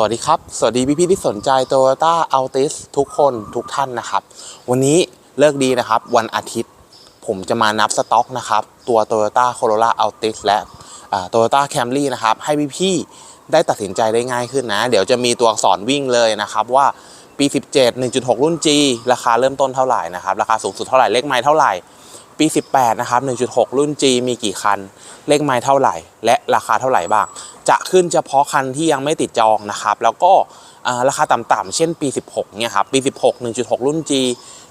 สวัสดีครับ สวัสดีพี่ๆที่สนใจ Toyota Altis ทุกคนทุกท่านนะครับ วันนี้เลิกดีนะครับ วันอาทิตย์ ผมจะมานับสต็อกนะครับ ตัว Toyota Corolla Altis และอ่า Toyota Camry นะครับ ให้พี่ๆได้ตัดสินใจได้ง่ายขึ้นนะ เดี๋ยวจะมีตัวอักษรวิ่งเลยนะครับ ว่าปี 17 1.6 รุ่น G ราคาเริ่มต้นเท่าไหร่นะครับ ราคาสูงสุดเท่าไหร่ เลขไมล์เท่าไหร่ ปี 18 นะครับ 1.6 รุ่น G มีกี่คัน เลขไมล์เท่าไหร่ และราคาเท่าไหร่บ้าง จะขึ้นเฉพาะคันที่ยังไม่ติดจองนะครับ แล้วก็ราคาต่ำๆเช่นปี 16เนี่ยครับปี 16 1.6 รุ่น G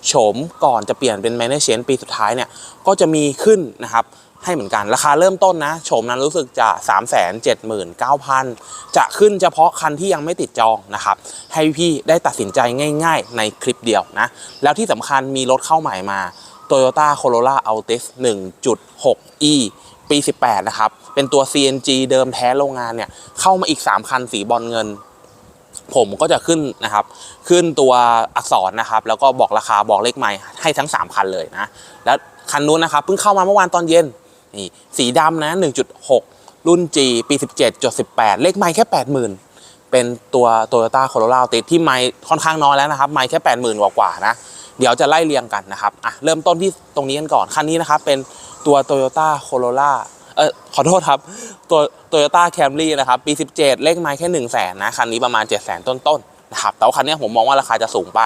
โฉมก่อนจะเปลี่ยนเป็น Management ปีสุดท้ายเนี่ยก็จะมีขึ้นนะครับให้เหมือนกันราคาเริ่มต้นนะโฉมนั้นรู้สึกจะ 379,000 จะขึ้นเฉพาะคันที่ยังไม่ติดจองนะครับ ให้พี่ได้ตัดสินใจง่ายๆ ในคลิปเดียวนะ แล้วที่สำคัญมีรถเข้าใหม่มา Toyota Corolla Altis 1.6e ปี 18 นะครับ เป็นตัว CNG เดิมแท้โรงงานเนี่ย เข้ามาอีก 3 คันสีบอลเงิน ผมก็จะขึ้นนะครับ ขึ้นตัวอักษรนะครับ แล้วก็บอกราคาบอกเลขใหม่ให้ทั้ง 3 คันเลยนะ แล้วคันนู้นนะครับเพิ่งเข้ามาเมื่อวานตอนเย็นนี่สีดำนะ 1.6 รุ่น G ปี 17.18 เลขไม่แค่ 80,000เป็นตัว Toyota Corolla Altis ที่ไม่ค่อนข้างน้อยแล้วนะครับ ไม่แค่80,000กว่าๆนะ เดี๋ยวจะไล่เรียงกันนะครับอะเริ่มต้นที่ตรงนี้กันก่อน คันนี้นะครับเป็น ตัว Toyota Corolla เออขอโทษครับ ตัว Toyota Camry นะครับปี 17 เลขไม้แค่1 0 0 0 0แสนนะคันนี้ประมาณ 7 0 0 0 0 0ต้นๆนะครับแต่ว่าคันนี้ผมมองว่าราคาจะสูงไป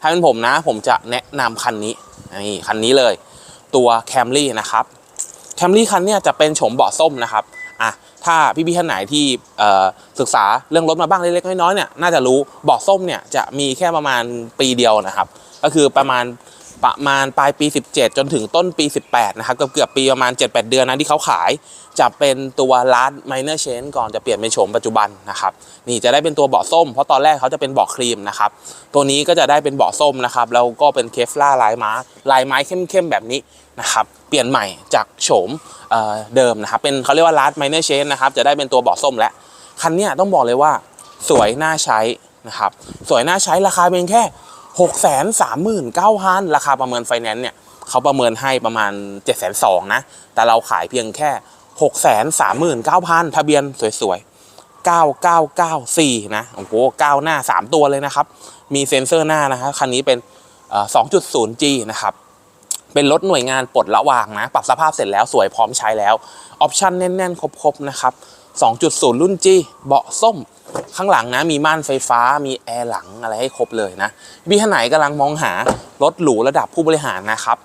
ถ้าเป็นผมนะ ผมจะแนะนำคันนี้นี่คันนี้เลย ตัว Camry นะครับแคมรี่คันนี้จะเป็นโฉมเบาะส้มนะครับอะถ้าพี่ๆท่านไหนที่ศึกษาเรื่องรถมาบ้างเล็กๆน้อยๆเนี่ยน่าจะรู้เบาะส้มเนี่ยจะมีแค่ประมาณปีเดียวนะครับ ก็คือประมาณ ประมาณปลายปี 17 จนถึงต้นปี 18 นะครับเกือบเกือบปีประมาณ 7-8 เดือนนะที่เขาขาย จะเป็นตัวร้าน minor change ก่อนจะเปลี่ยนเป็นโฉมปัจจุบันนะครับนี่จะได้เป็นตัวเบาะส้ม เพราะตอนแรกเขาจะเป็นเบาะครีมนะครับตัวนี้ก็จะได้เป็นเบาะส้มนะครับแล้วก็เป็นเคฟล่าลายม้าลายไม้เข้มๆแบบนี้นะครับเปลี่ยนใหม่จากโฉมเเดิมนะครับเป็นเขาเรียกว่าร้าน minor change นะครับจะได้เป็นตัวเบาะส้มและคันนี้ต้องบอกเลยว่าสวยน่าใช้นะครับสวยน่าใช้ราคาเพียงแค่ 6 3 9 0 0 0ราคาประเมินไฟแนนซ์เนี่ยเขาประเมินให้ประมาณ7 2 0 0 0นสองนะ แต่เราขายเพียงแค่6 3 9 0 0 0ทะเบียนสวยๆ9994นะโอ้โห9หน้า3ตัวเลยนะครับ มีเซ็นเซอร์หน้านะครับคันนี้เป็นเอ่อ 2.0G นย์จีนะครับเป็นรถหน่วยงานปลดละวางนะ ปรับสภาพเสร็จแล้วสวยพร้อมใช้แล้ว ออปชั่นแน่น ๆ ครบ ๆ นะครับ 2.0 รุ่น G เบาะส้ม ข้างหลังนะ มีม่านไฟฟ้า มีแอร์หลังอะไรให้ครบเลยนะพี่ท่านไหนกำลังมองหารถหรูระดับผู้บริหารนะครับ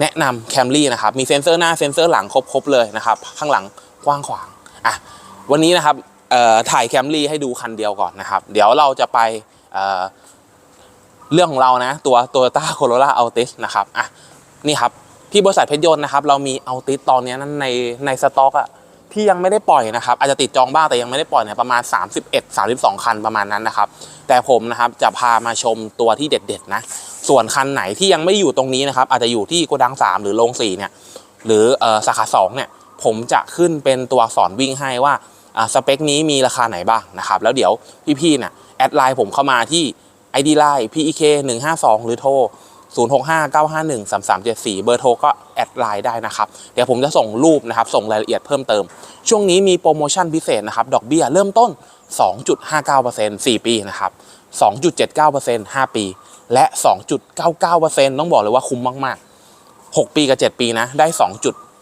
แนะนำ Camry นะครับ มีเซ็นเซอร์หน้าเซ็นเซอร์หลังครบๆเลยนะครับ ข้างหลังกว้างขวางอะวันนี้นะครับถ่าย Camry ให้ดูคันเดียวก่อนนะครับ เดี๋ยวเราจะไปเเรื่องของเรานะ ตัว Toyota Corolla Altis นะครับอะนี่ครับที่บริษัทเพชรยนต์นะครับ เรามี Altis ตอนนี้นั้นในในสต็อกอะ ที่ยังไม่ได้ปล่อยนะครับอาจจะติดจองบ้างแต่ยังไม่ได้ปล่อยเนี่ยประมาณ 31 32 คันประมาณนั้นนะครับ แต่ผมนะครับจะพามาชมตัวที่เด็ดๆนะส่วนคันไหนที่ยังไม่อยู่ตรงนี้นะครับอาจจะอยู่ที่โกดัง 3 หรือโรง4เนี่ยหรืออสาขา2เนี่ยผมจะขึ้นเป็นตัวสอักษรวิ่งให้ว่าอ่าสเปคนี้มีราคาไหนบ้างนะครับแล้วเดี๋ยวพี่ๆเนี่ยแอดไลน์ผมเข้ามาที่ ID Line PEK 152หรือโทร 0659513374 เบอร์โทรก็แอดไลน์ได้นะครับ เดี๋ยวผมจะส่งรูปนะครับ ส่งรายละเอียดเพิ่มเติม ช่วงนี้มีโปรโมชั่นพิเศษนะครับ ดอกเบี้ยเริ่มต้น 2.59% 4 ปีนะครับ 2.79% 5 ปี และ 2.99%ต้องบอกเลยว่าคุ้มมาก ๆ 6 ปีกับ 7 ปีนะ ได้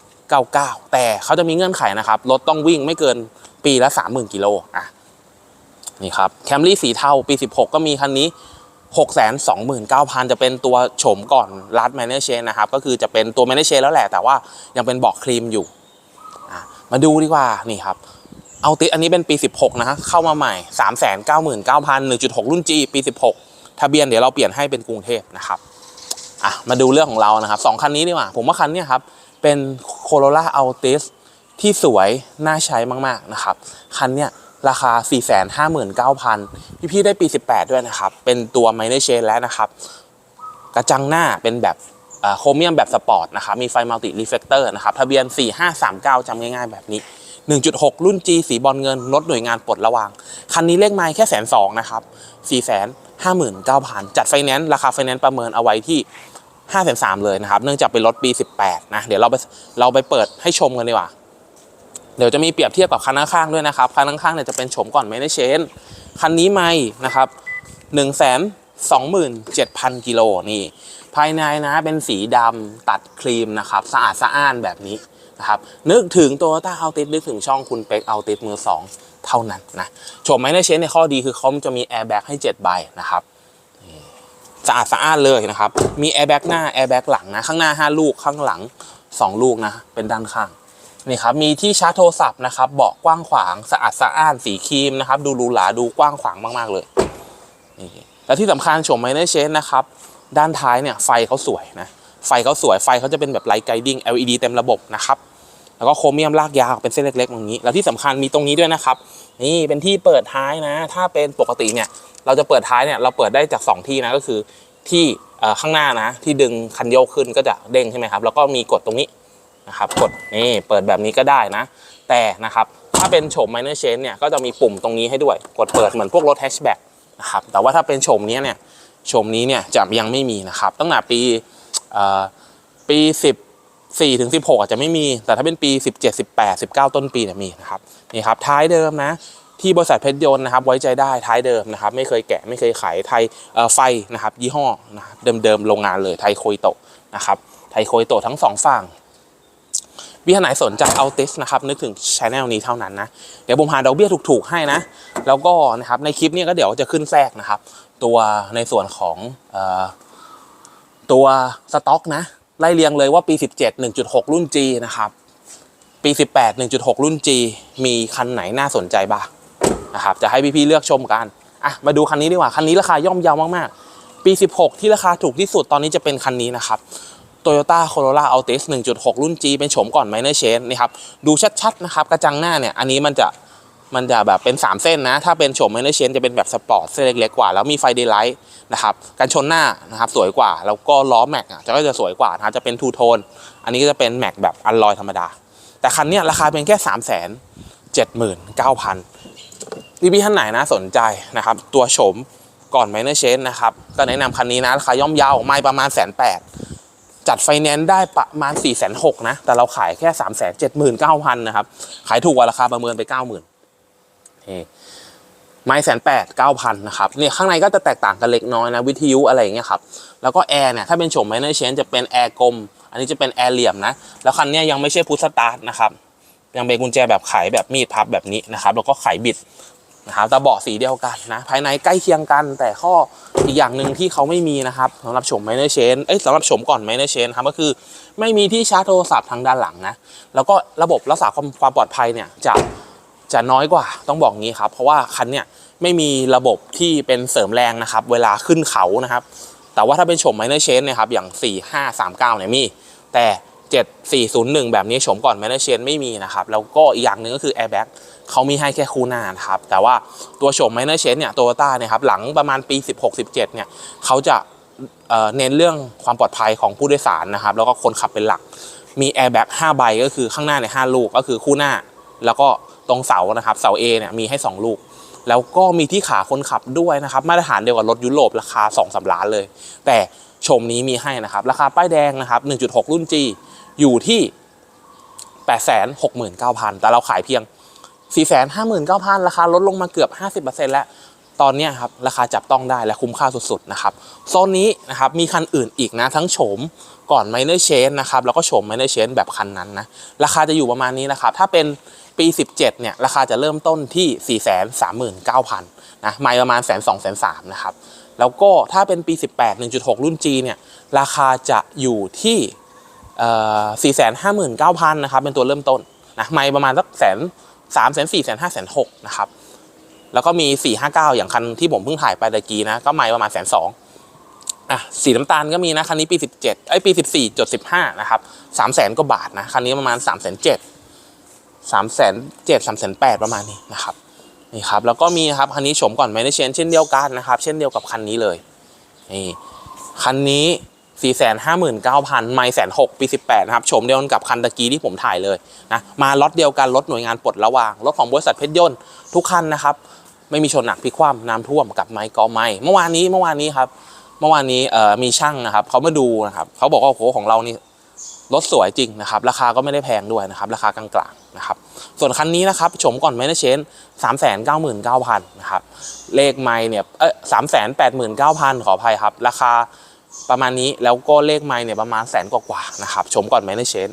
2.99 แต่เขาจะมีเงื่อนไขนะครับ รถต้องวิ่งไม่เกินปีละ 30,000 กิโล อะ นี่ครับ แคมรี่สีเทาปี 16 ก็มีคันนี้ 629,000 จะเป็นตัวโฉมก่อนรัดแมนเนเชนนะครับ ก็คือจะเป็นตัวแมนเนเชนแล้วแหละ แต่ว่ายังเป็นบาะครีมอยู่ มาดูดีกว่า นี่ครับ เอาติอันนี้เป็นปี 16 นะฮะเข้ามาใหม่ 399,000 1.6 รุ่น G ปี 16 ทะเบียนเดี๋ยวเราเปลี่ยนให้เป็นกรุงเทพนะครับอะมาดูเรื่องของเรานะครับสองคันนี้ดีกว่า ผมว่าคันนี้ครับ เป็น Corolla Altis ที่สวย น่าใช้มาก ๆ นะครับ คันเนี้ย ราคา 459,000 พี่ๆได้ปี 18 ด้วยนะครับ เป็นตัว Minor Change แล้วนะครับ กระจังหน้าเป็นแบบโครเมียมแบบสปอร์ตนะครับ มีไฟมัลติรีเฟกเตอร์นะครับ ทะเบียน 4539จำง่ายๆแบบนี้ 1.6 รุ่น G สีบอลเงินรถหน่วยงานปลดระวาง คันนี้เลขไมล์แค่แสนสองนะครับ 459,000 จัดไฟแนนซ์ราคาไฟแนนซ์ประเมินเอาไว้ที่5 3 0 0เลยนะครับ เนื่องจากเป็นรถปี 18 นะ เดี๋ยวเราไปเราไปเปิดให้ชมกันดีกว่า เดี๋ยวจะมีเปรียบเทียบกับคันข้างๆด้วยนะครับคันข้างๆเนี่ยจะเป็นโฉมก่อนไม่ได้เชนคันนี้ไม่นะครับ1 2 7 0 0 0กิโลนี่ ภายในนะเป็นสีดำตัดครีมนะครับ สะอาดสะอ้านแบบนี้นะครับนึกถึงโตโยต้าเอาติสนึกถึงช่องคุณเป็กเอาติสมือสองเท่านั้นนะโฉมไมเนอร์เชนในข้อดีคือเขาจะมีแอร์แบ็กให้ 7 ใบนะครับสะอาดสะอ้านเลยนะครับ มีแอร์แบ็กหน้าแอร์แบ็กหลังนะ ข้างหน้า 5 ลูกข้างหลัง 2 ลูกนะ เป็นด้านข้าง นี่ครับมีที่ชาร์จโทรศัพท์นะครับเบาะกว้างขวางสะอาดสะอ้านสีครีมนะครับดูหรูหราดูกว้างขวางมากๆเลยนี่แล้วที่สำคัญโฉมไมเนอร์เชนนะครับด้านท้ายเนี่ยไฟเขาสวยนะไฟเขาสวยไฟเขาจะเป็นแบบไลท์ไกดิ้ง LED เต็มระบบนะครับแล้วก็โครเมียมลากยาวเป็นเส้นเล็กๆอย่างนี้ แล้วที่สำคัญมีตรงนี้ด้วยนะครับ นี่เป็นที่เปิดท้ายนะ ถ้าเป็นปกติเนี่ยเราจะเปิดท้ายเนี่ยเราเปิดได้จาก 2 ที่นะก็คือที่ข้างหน้านะที่ดึงคันโยกขึ้นก็จะเด้งใช่ไหมครับแล้วก็มีกดตรงนี้ นะครับกดนี่เปิดแบบนี้ก็ได้นะ แต่นะครับถ้าเป็นโฉม minor change เนี่ยก็จะมีปุ่มตรงนี้ให้ด้วย กดเปิดเหมือนพวกรถแฮชแบ็กนะครับแต่ว่าถ้าเป็นโฉมนี้เนี่ยโฉมนี้เนี่ยจะยังไม่มีนะครับตั้งแต่ปีปี 14ถึง16 อาจจะไม่มี แต่ถ้าเป็นปี 17 18 19 ต้นปีเนี่ยมีนะครับนี่ครับท้ายเดิมนะที่บริษัทเพชรยนต์นะครับไว้ใจได้ท้ายเดิมนะครับไม่เคยแกะไม่เคยขายไทยไฟนะครับยี่ห้อนะครับเดิมๆโรงงานเลยไทยโคยโตะนะครับไทยโคยโตะทั้งสองฝั่ง พี่ท่านไหนสนใจเอาติสนะครับนึกถึงช anel นี้เท่านั้นนะเดี๋ยวผมหาดอกเบี้ยถูกๆให้นะ แล้วก็นะครับในคลิปนี้ก็เดี๋ยวจะขึ้นแทรกนะครับ ตัวในส่วนของออตัวสต็อกนะไล่เรียงเลยว่าปี 17 1.6 รุ่น G นะครับปี 18 1.6 รุ่น G มีคันไหนน่าสนใจบ้างนะครับจะให้พี่ๆเลือกชมกันอะมาดูคันนี้ดีกว่าคันนี้ราคาย่อมเยาวมากๆปี 16 ที่ราคาถูกที่สุดตอนนี้จะเป็นคันนี้นะครับ Toyota Corolla Altis 1.6 รุ่น G เป็นโฉมก่อน Minor Change นะครับดูชัดๆนะครับกระจังหน้าเนี่ยอันนี้มันจะมันจะแบบเป็น 3 เส้นนะ ถ้าเป็นโฉม Minor Change จะเป็นแบบสปอร์ตเส้นเล็กๆกว่า แล้วมีไฟเดย์ไลท์นะครับการชนหน้านะครับสวยกว่า แล้วก็ล้อแม็กอะจะก็จะสวยกว่านะจะเป็นทูโทน อันนี้ก็จะเป็นแม็กแบบอัลลอยธรรมดา แต่คันนี้ราคาเป็นแค่ 3 7 9 0 0 0พี่พี่ท่านไหนนะสนใจนะครับ ตัวโฉมก่อน Minor Change นะครับ ก็แนะนำคันนี้นะ ราคาย่อมเยาวไม่ประมาณแสนแปด จัดไฟแนนซ์ได้ประมาณ4 6 0 0 0นะ แต่เราขายแค่3 7 9 0 0 0นะครับ ขายถูกกว่าราคาประเมินไป 90,000นี่ไม้แสนแปดเก้าพันนะครับเนี่ยข้างในก็จะแตกต่างกันเล็กน้อยนะวิทยุอะไรอย่างเงี้ยครับ แล้วก็แอร์เนี่ยถ้าเป็นโฉม Minor Change จะเป็นแอร์กลม อันนี้จะเป็นแอร์เหลี่ยมนะ แล้วคันนี้ยยังไม่ใช่พุทสตาร์ทนะครับยังเป็นกุญแจแบบไขแบบมีดพับแบบนี้นะครับ แล้วก็ไขบิด นะครับตะเบาะสีเดียวกันนะ ภายในใกล้เคียงกัน แต่ข้ออีกอย่างหนึ่งที่เขาไม่มีนะครับสำหรับโฉม Minor Change เอ้ยสำหรับโฉมก่อน Minor Change ครับก็คือไม่มีที่ชาร์จโทรศัพท์ทางด้านหลังนะ แล้วก็ระบบรักษาความความปลอดภัยเนี่ยจะจะน้อยกว่าต้องบอกงี้ครับ เพราะว่าคันเนี่ยไม่มีระบบที่เป็นเสริมแรงนะครับ เวลาขึ้นเขานะครับ แต่ว่าถ้าเป็นโฉม Minor Change เนยครับอย่าง 4539เนี่ยมี แต่ 7401 แบบนี้โฉมก่อน Minor Change ไม่มีนะครับแล้วก็อีกอย่างหนึ่งก็คือ Airbag เขามีให้แค่คู่หน้านะครับ แต่ว่าตัวโฉม Minor Change เนี่ยโตโยต้าเนี่ยครับหลังประมาณปี 16-17เนี่ยเขาจะเเน้นเรื่องความปลอดภัยของผู้โดยสารนะครับ แล้วก็คนขับเป็นหลัก มีแอร์แบ็ก5ใบก็คือข้างหน้าในย5ลูกก็คือคู่หน้า แล้วก็ตรงเสานะครับ เสา A เนี่ยมีให้ 2 ลูก แล้วก็มีที่ขาคนขับด้วยนะครับ มาตรฐานเดียวกับรถยุโรปราคา2 3ล้านเลย แต่ชมนี้มีให้นะครับ ราคาป้ายแดงนะครับ 1.6 รุ่น G อยู่ที่ 869,000 แต่เราขายเพียง 459,000 ราคาลดลงมาเกือบ 50%แล้ว ตอนนี้ครับราคาจับต้องได้และคุ้มค่าสุดๆนะครับโซนนี้นะครับมีคันอื่นอีกนะ ทั้งโฉมก่อน Minor Change นะครับแล้วก็โฉม Minor Change แบบคันนั้นนะราคาจะอยู่ประมาณนี้นะครับถ้าเป็นปี 17 เนี่ย ราคาจะเริ่มต้นที่ 439,000นะไม่ประมาณแสนสองแสนสามนะครับ แล้วก็ถ้าเป็นปี 18 1.6 รุ่น G เนี่ย ราคาจะอยู่ที่เอ่อ459,000นะครับ เป็นตัวเริ่มต้นนะไม่ประมาณสักแสน สามแสนสี่แสนห้าแสนหกนะครับแล้วก็มี459อย่างคันที่ผมเพิ่งถ่ายไปตะกี้นะก็ไม่ประมาณแสนสองอะสีน้ำตาลก็มีนะคันนี้ปี17ไอ้ปี14จด15นะครับ3แสนกว่าบาทนะคันนี้ประมาณ3แสน7 3แสน7 3แสน8ประมาณนี้นะครับนี่ครับแล้วก็มีครับคันนี้ชมก่อนไม่ได้เชนเช่นเดียวกันนะครับ เช่นเดียวกับคันนี้เลยนี่คันนี้ 459,000 ไม่แสนหกปี 18 นะครับ ชมเดียวกันกับคันตะกี้ที่ผมถ่ายเลยนะมาล็อตเดียวกันรถหน่วยงานปลดระวาง รถของบริษัทเพชรยนต์ทุกคันนะครับ ไม่มีชนหนักพิคว่ำน้ำท่วมกับไม้กอไม้เมื่อวานนี้เมื่อวานนี้ครับเมื่อวานนี้มีช่างนะครับเขามาดูนะครับเขาบอกว่าโอ้โหของเรานี่รถสวยจริงนะครับ ราคาก็ไม่ได้แพงด้วยนะครับ ราคากลางๆนะครับ ส่วนคันนี้นะครับชมก่อนไม่ได้เชนสามแสนเก้าหมื่นเก้าพันนะครับ เลขไม่เนี่ยเออสามแสนแปดหมื่นเก้าพันขออภัยครับ ราคา ประมาณนี้แล้วก็เลขไม่เนี่ยประมาณแสนกว่าๆนะครับ ชมก่อนไม่ได้เชน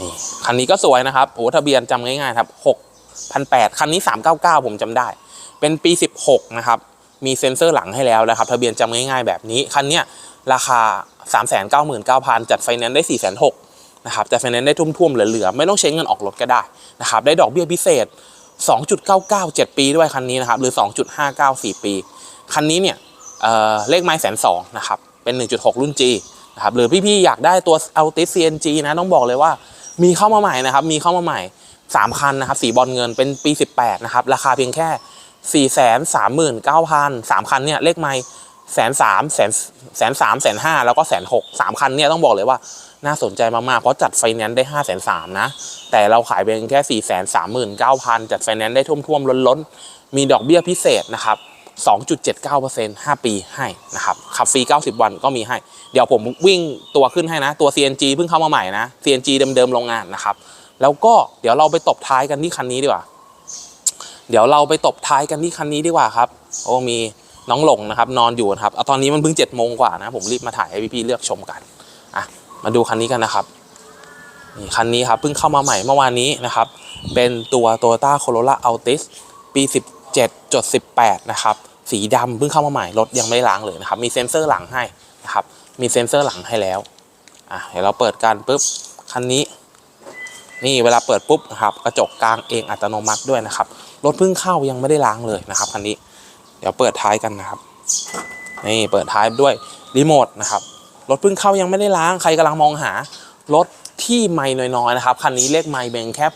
นี่คันนี้ก็สวยนะครับโอ้ทะเบียนจำง่ายๆครับหกพันแปดคันนี้สามเก้าเก้าผมจำได้ เป็นปีสิบหกนะครับ มีเซ็นเซอร์หลังให้แล้วนะครับ ทะเบียนจำง่ายๆแบบนี้ คันเนี้ยราคา3 9 9 9 0 0 0จัดไฟแนนซ์ได้4 6 0 0 0นะครับจัดไฟแนนซ์ได้ทุ่มๆเหลือๆ ไม่ต้องใช้เงินออกรถก็ได้นะครับ ได้ดอกเบี้ยพิเศษ 2.99 7 ปีด้วยคันนี้นะครับ หรือ 2.59 4 ปี คันนี้เนี่ย เเลขไม้แสนสองนะครับ เป็น 1.6 รุ่น G นะครับหรือพี่ๆอยากได้ตัว Altis CNG นะต้องบอกเลยว่ามีเข้ามาใหม่นะครับ มีเข้ามาใหม่ 3 คันนะครับสีบอลเงินเป็นปี 18 นะครับ ราคาเพียงแค่ 4 3 9 0 0 0 3คันเนี่ยเลขไม้แสนสามแสนแสนสามแสนห้าแล้วก็แสนหกสามคันเนี่ยต้องบอกเลยว่าน่าสนใจมากๆ เพราะจัดไฟแนนซ์ได้ห้าแสนสามนะ แต่เราขายเพียงแค่สี่แสนสามหมื่นเก้าพันจัดไฟแนนซ์ได้ท่วมๆ ล้นๆ มีดอกเบี้ยพิเศษนะครับ 2.79% 5 ปีให้นะครับขับฟรี 90 วันก็มีให้ เดี๋ยวผมวิ่งตัวขึ้นให้นะ ตัว CNG เพิ่งเข้ามาใหม่นะ CNG เดิมๆโรงงานนะครับ แล้วก็เดี๋ยวเราไปตบท้ายกันที่คันนี้ดีกว่า เดี๋ยวเราไปตบท้ายกันที่คันนี้ดีกว่าครับ โอ้มีน้องหลงนะครับ นอนอยู่นะครับเอาตอนนี้มันเพิ่ง7จ็ดโมงกว่านะ ผมรีบมาถ่ายให้พี่ๆเลือกชมกันอะมาดูคันนี้กันนะครับนี่คันนี้ครับเพิ่งเข้ามาใหม่เมื่อวานนี้นะครับ เป็นตัว Toyota Corolla Altis ปี 17.18 นะครับ สีดำเพิ่งเข้ามาใหม่รถยังไม่ล้างเลยนะครับ มีเซ็นเซอร์หลังให้นะครับ มีเซ็นเซอร์หลังให้แล้วอะเดี๋ยวเราเปิดกันปุ๊บคันนี้ นี่เวลาเปิดปุ๊บนะครับกระจกกลางเองอัตโนมัติด้วยนะครับรถเพิ่งเข้ายังไม่ได้ล้างเลยนะครับคันนี้ เดี๋ยวเปิดท้ายกันนะครับ นี่เปิดท้ายด้วยรีโมทนะครับรถเพิ่งเข้ายังไม่ได้ล้างใครกำลังมองหารถที่ไม่น้อยๆนะครับคันนี้เลขไม่เบงแค่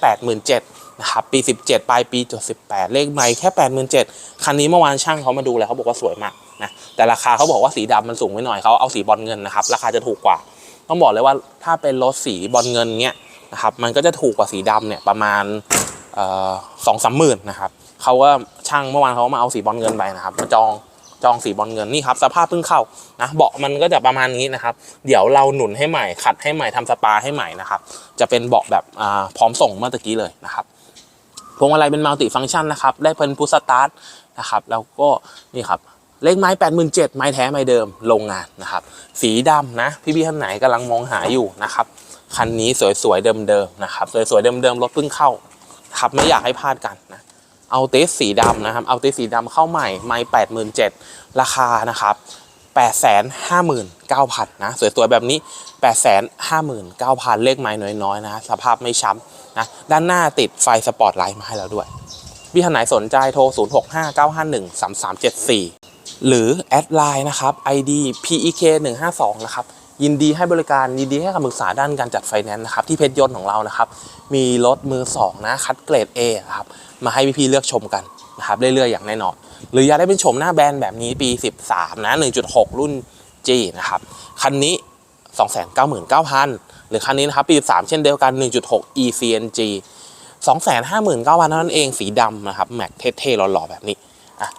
87,000 นะครับปี 17 ปลายปีจด18เลขไม่แค่87,000คันนี้เมื่อวานช่างเขามาดูแล้วเขาบอกว่าสวยมากนะแต่ราคาเขาบอกว่าสีดำมันสูงไปหน่อยเขาเอาสีบอลเงินนะครับราคาจะถูกกว่า ต้องบอกเลยว่าถ้าเป็นรถสีบอลเงินเนี้ยนะครับมันก็จะถูกกว่าสีดำเนี่ยประมาณสองสามหมื่นนะครับเขาว่าช่างเมื่อวานเขามาเอาสีบอลเงินไปนะครับมาจองจองสีบอลเงินนี่ครับสภาพเพิ่งเข้านะเบาะมันก็จะประมาณนี้นะครับ เดี๋ยวเราหนุนให้ใหม่ขัดให้ใหม่ทำสปาให้ใหม่นะครับ จะเป็นเบาะแบบพร้อมส่งเมื่อตะกี้เลยนะครับ พวงมาลัยเป็นมัลติฟังก์ชันนะครับ ได้เพิ่นพุชสตาร์ทนะครับ แล้วก็นี่ครับ เลขไม้8 7 0 0 0ไม้แท้ไม้เดิม โรงงานนะครับ สีดำนะ พี่ๆท่านไหนกำลังมองหาอยู่นะครับ คันนี้สวยๆเดิมๆนะครับ สวยๆเดิมๆรถเพิ่งเข้าครับไม่อยากให้พลาดกันนะเอาเตสสีดำนะครับ เอาเตสสีดำเข้าใหม่ ไม่แปดหมื่นเจ็ดราคานะครับแปดแสนห้าหมื่นเก้าพันนะ สวยๆแบบนี้แปดแสนห้าหมื่นเก้าพันเลขไม้น้อยๆนะ สภาพไม่ช้ำ นะด้านหน้าติดไฟสปอร์ตไลท์มาให้แล้วด้วยพี่ท่านไหนสนใจโทร 0 6 5 9 5 1 3 3 7 4 หรือแอดไลน์นะครับ ID PEK 1 5 2นะครับยินดีให้บริการยินดีให้คำปรึกษาด้านการจัดไฟแนนซ์นะครับที่เพชรยนต์ของเรานะครับ มีรถมือ 2 นะ คัดเกรด A นะครับมาให้พี่ๆเลือกชมกันนะครับเรื่อยๆ อย่างแน่นอน หรืออยากได้เป็นชมหน้าแบรนด์แบบนี้ปี 13 นะ 1.6 รุ่น G นะครับ คันนี้ 299,000 หรือคันนี้นะครับปี 13 เช่นเดียวกัน 1.6 ECNG 259,000เท่านั้นเองสีดำนะครับแม็กเท่ๆหล่อๆแบบนี้อะ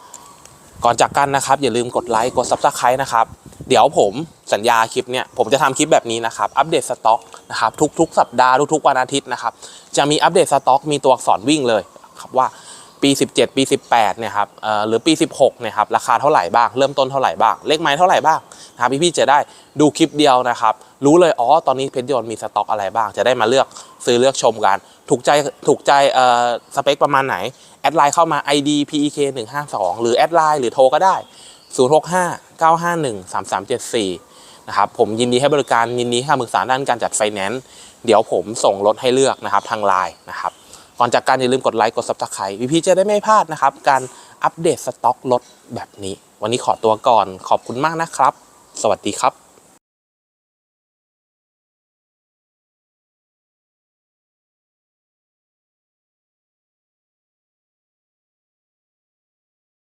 ก่อนจากกันนะครับ อย่าลืมกดไลค์กด Subscribe นะครับ เดี๋ยวผมสัญญาคลิปเนี่ยผมจะทำคลิปแบบนี้นะครับ อัปเดตสต็อกนะครับทุกๆ สัปดาห์ทุกๆวันอาทิตย์นะครับ จะมีอัปเดตสต็อกมีตัวอักษรวิ่งเลยครับว่า ปี 17 ปี 18เนี่ยครับหรือปี 16เนี่ยครับราคาเท่าไหร่บ้าง เริ่มต้นเท่าไหร่บ้าง เลขไม้เท่าไหร่บ้างนะครับพี่ๆจะได้ดูคลิปเดียวนะครับ รู้เลยอ๋อตอนนี้เพชรยนต์มีสต็อกอะไรบ้าง จะได้มาเลือกซื้อเลือกชมกัน ถูกใจถูกใจเออสเปคประมาณไหน แอดไลน์เข้ามา ID PEK 152หรือแอดไลน์หรือโทรก็ได้ 065 951 3374นะครับผมยินดีให้บริการยินดีให้คำปรึกษาด้านการจัดไฟแนนซ์เดี๋ยวผมส่งรถให้เลือกนะครับทางไลน์นะครับ ก่อนจากการอย่าลืมกดไลค์กด Subscribe พี่ๆจะได้ไม่พลาดนะครับ การอัปเดตสต็อกรถแบบนี้ วันนี้ขอตัวก่อนขอบคุณมากนะครับ สวัสดีครับ